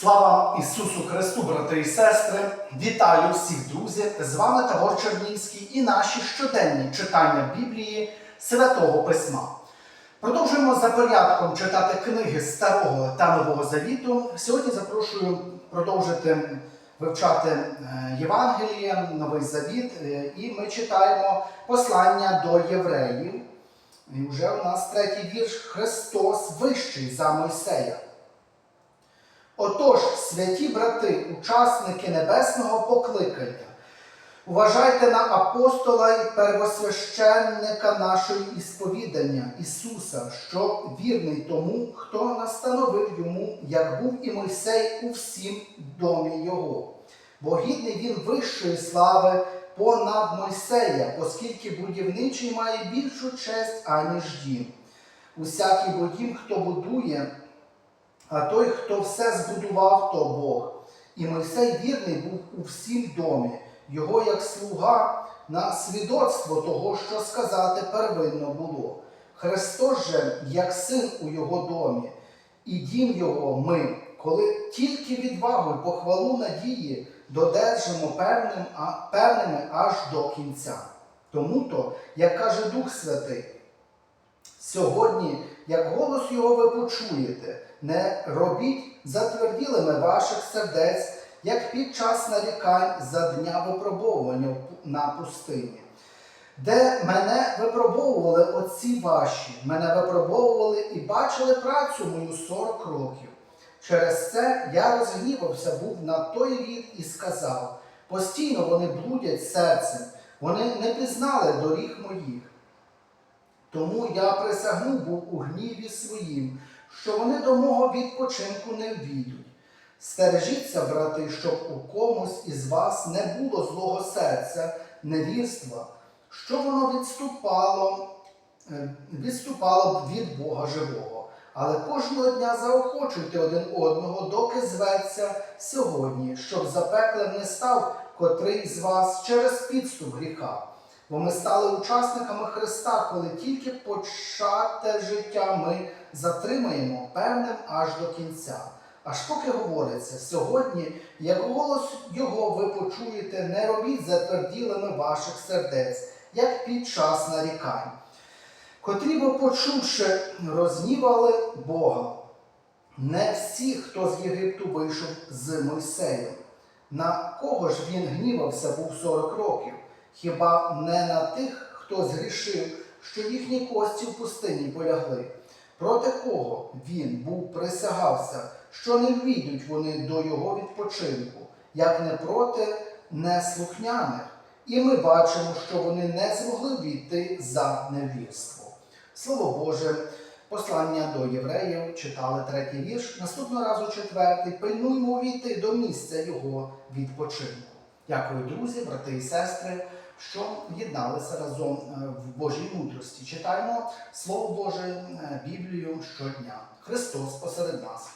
Слава Ісусу Христу, брати і сестри! Вітаю всіх друзів! З вами Тавор Чернівський і наші щоденні читання Біблії Святого Письма. Продовжуємо за порядком читати книги Старого та Нового Завіту. Сьогодні запрошую продовжити вивчати е, Євангеліє, Новий Завіт, е, і ми читаємо послання до євреїв. І вже у нас третій вірш Христос вищий за Мойсея. Отож, святі брати, учасники небесного покликання, уважайте на апостола і первосвященника нашої ісповідання Ісуса, що вірний тому, хто настановив йому, як був і Мойсей у всім домі Його. Бо гідний він вищої слави понад Мойсея, оскільки будівничий має більшу честь, аніж дім. Усякий бо дім, хто будує, а той, хто все збудував, то Бог. І Мойсей вірний був у всім домі, його як слуга на свідоцтво того, що сказати первинно було. Христос же, як син у його домі, і дім його ми, коли тільки відвагу похвалу надії додержимо певним, а, певними аж до кінця. Тому то, як каже Дух Святий, Сьогодні, як голос його ви почуєте, не робіть затверділими ваших сердець, як під час нарікань за дня випробовування на пустині. Де мене випробовували отці ваші, мене випробовували і бачили працю мою 40 років. Через це я розгнівався був на той рід і сказав: постійно вони блудять серцем, вони не пізнали доріг моїх. Тому я присягнув був у гніві своїм, що вони до мого відпочинку не ввійдуть. Стережіться, брати, щоб у комусь із вас не було злого серця, невірства, що воно відступало, е, відступало б від Бога живого. Але кожного дня заохочуйте один одного, доки зветься сьогодні, щоб запеклим не став котрий з вас через підступ гріха. Бо ми стали учасниками Христа, коли тільки почате життя ми затримаємо певним аж до кінця. Аж поки говориться, сьогодні, як голос Його ви почуєте, не робіть затверділими ваших сердець, як під час нарікань, котрі ви, почувши, рознівали Бога. Не всі, хто з Єгипту вийшов з Мойсеєм. На кого ж він гнівався був 40 років? Хіба не на тих, хто згрішив, що їхні кості в пустині полягли? Проти кого він був присягався, що не ввійдуть вони до його відпочинку, як не проти неслухняних? І ми бачимо, що вони не змогли війти за невірство. Слово Боже, послання до євреїв читали третій вірш, наступного разу четвертий. Пильнуймо війти до місця його відпочинку. Дякую, друзі, брати і сестри, що єдналися разом е, в Божій мудрості. Читаємо Слово Боже, е, Біблію щодня. Христос посеред нас.